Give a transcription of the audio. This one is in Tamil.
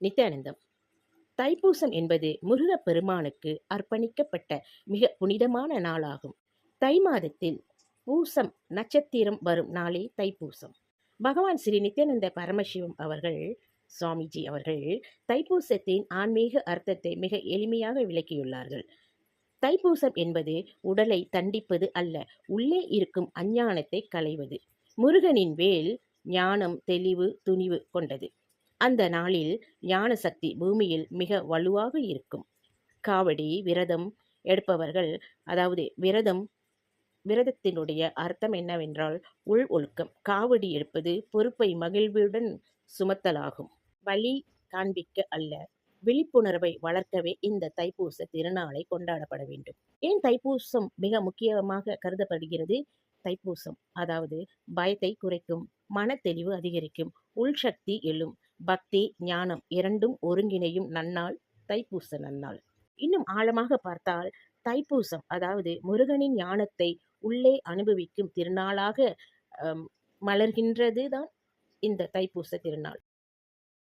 நித்யானந்தம் தைப்பூசம் என்பது முருகப் பெருமானுக்கு அர்ப்பணிக்கப்பட்ட மிக புனிதமான நாளாகும். தை மாதத்தில் பூசம் நட்சத்திரம் வரும் நாளே தைப்பூசம். பகவான் ஸ்ரீ நித்யானந்த பரமசிவம் அவர்கள் சுவாமிஜி அவர்கள் தைப்பூசத்தின் ஆன்மீக அர்த்தத்தை மிக எளிமையாக விளக்கியுள்ளார்கள். தைப்பூசம் என்பது உடலை தண்டிப்பது அல்ல உள்ளே இருக்கும் அஞ்ஞானத்தை களைவது. முருகனின் வேல் ஞானம் தெளிவு துணிவு கொண்டது. அந்த நாளில் ஞான சக்தி பூமியில் மிக வலுவாக இருக்கும். காவடி விரதம் எடுப்பவர்கள் அதாவது விரதம் விரதத்தினுடைய அர்த்தம் என்னவென்றால் உள் ஒழுக்கம். காவடி எடுப்பது பொறுப்பை மகிழ்வுடன் சுமத்தலாகும். வலி காண்பிக்க அல்ல விழிப்புணர்வை வளர்க்கவே இந்த தைப்பூச திருநாளை கொண்டாடப்பட வேண்டும். ஏன் தைப்பூசம் மிக முக்கியமாக கருதப்படுகிறது? தைப்பூசம் அதாவது பயத்தை குறைக்கும் மன தெளிவு அதிகரிக்கும் உள்சக்தி எழும் பக்தி ஞானம் இரண்டும் ஒருங்கிணையும் நன்னாள் தைப்பூச நன்னாள். இன்னும் ஆழமாக பார்த்தால் தைப்பூசம் அதாவது முருகனின் ஞானத்தை உள்ளே அனுபவிக்கும் திருநாளாக மலர்கின்றது தான் இந்த தைப்பூச திருநாள்.